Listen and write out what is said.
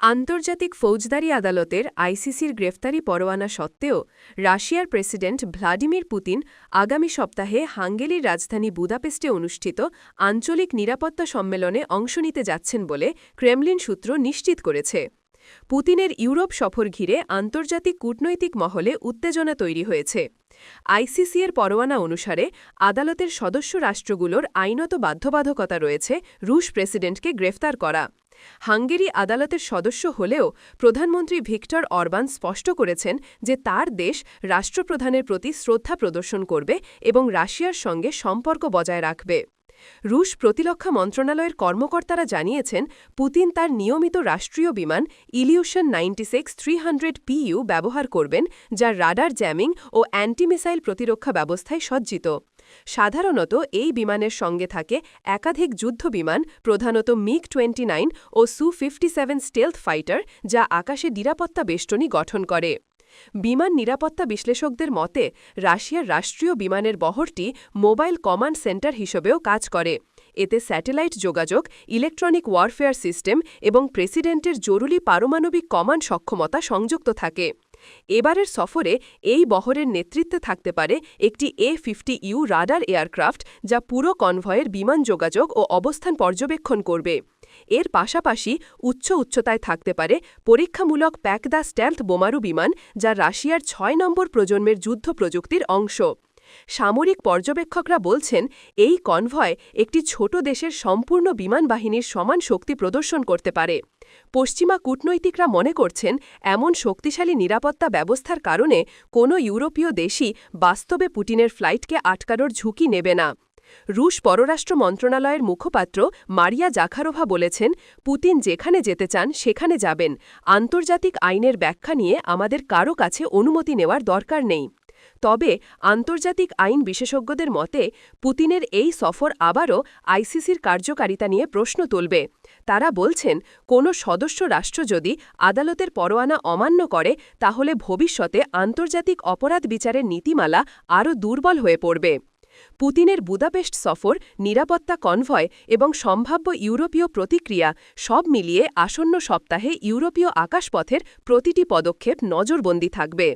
আন্তর্জাতিক ফৌজদারি আদালতের আইসিসির গ্রেফতারি পরোয়ানা সত্ত্বেও রাশিয়ার প্রেসিডেন্ট ভ্লাদিমির পুতিন আগামী সপ্তাহে হাঙ্গেরির রাজধানী বুদাপেস্টে অনুষ্ঠিত আঞ্চলিক নিরাপত্তা সম্মেলনে অংশ নিতে যাচ্ছেন বলে ক্রেমলিন সূত্র নিশ্চিত করেছে। পুতিনের ইউরোপ সফর ঘিরে আন্তর্জাতিক কূটনৈতিক মহলে উত্তেজনা তৈরি হয়েছে। আইসিসিএর পরোয়ানা অনুসারে আদালতের সদস্য রাষ্ট্রগুলোর আইনত বাধ্যবাধকতা রয়েছে, রুশ প্রেসিডেন্টকে গ্রেফতার করা। হাঙ্গেরি আদালতের সদস্য হলেও প্রধানমন্ত্রী ভিক্টর অরবান স্পষ্ট করেছেন যে তার দেশ রাষ্ট্রপ্রধানের প্রতি শ্রদ্ধা প্রদর্শন করবে এবং রাশিয়ার সঙ্গে সম্পর্ক বজায় রাখবে। রুশ প্রতিরক্ষা মন্ত্রণালয়ের কর্মকর্তারা জানিয়েছেন, পুতিন তার নিয়মিত রাষ্ট্রীয় বিমান Ilyushin ninety six three hundred PU ব্যবহার করবেন যা রাডার জ্যামিং ও অ্যান্টিমিসাইল প্রতিরক্ষা ব্যবস্থায় সজ্জিত। সাধারণত এই বিমানের সঙ্গে থাকে একাধিক যুদ্ধ বিমান, প্রধানত মিগ টোয়েন্টি ও সু ফিফটি স্টেলথ ফাইটার, যা আকাশে নিরাপত্তা বেষ্টনী গঠন করে। বিমান নিরাপত্তা বিশ্লেষকদের মতে, রাশিয়ার রাষ্ট্রীয় বিমানের বহরটি মোবাইল কমান্ড সেন্টার হিসেবেও কাজ করে। এতে স্যাটেলাইট যোগাযোগ, ইলেকট্রনিক ওয়ারফেয়ার সিস্টেম এবং প্রেসিডেন্টের জরুরি পারমাণবিক কমান্ড সক্ষমতা সংযুক্ত থাকে। এবারের সফরে এই বহরের নেতৃত্বে থাকতে পারে একটি A fifty U radar aircraft যা পুরো কনভয়ের বিমান যোগাযোগ ও অবস্থান পর্যবেক্ষণ করবে। এর পাশাপাশি উচ্চ উচ্চতায় থাকতে পারে পরীক্ষামূলক প্যাক দ্য স্ট্যাম্প বোমারু বিমান যা রাশিয়ার ছয় নম্বর প্রজন্মের যুদ্ধ প্রযুক্তির অংশ। সামরিক পর্যবেক্ষকরা বলছেন, এই কনভয় একটি ছোট দেশের সম্পূর্ণ বিমান বাহিনীর সমান শক্তি প্রদর্শন করতে পারে। পশ্চিমা কূটনৈতিকরা মনে করছেন, এমন শক্তিশালী নিরাপত্তা ব্যবস্থার কারণে কোনো ইউরোপীয় দেশই বাস্তবে পুটিনের ফ্লাইটকে আটকানোর ঝুঁকি নেবে না। রুশ পররাষ্ট্র মন্ত্রণালয়ের মুখপাত্র মারিয়া জাখারোভা বলেছেন, পুতিন যেখানে যেতে চান সেখানে যাবেন। আন্তর্জাতিক আইনের ব্যাখ্যা নিয়ে আমাদের কারও কাছে অনুমতি নেওয়ার দরকার নেই। তবে আন্তর্জাতিক আইন বিশেষজ্ঞদের মতে, পুতিনের এই সফর আবারও আইসিসির কার্যকারিতা নিয়ে প্রশ্ন তুলবে। তারা বলছেন, কোনো সদস্য রাষ্ট্র যদি আদালতের পরোয়ানা অমান্য করে, তাহলে ভবিষ্যতে আন্তর্জাতিক অপরাধ বিচারের নীতিমালা আরও দুর্বল হয়ে পড়বে। পুতিনের বুদাপেস্ট সফর, নিরাপত্তা কনভয় এবং সম্ভাব্য ইউরোপীয় প্রতিক্রিয়া সব মিলিয়ে আসন্ন সপ্তাহে ইউরোপীয় আকাশপথের প্রতিটি পদক্ষেপ নজরবন্দি থাকবে।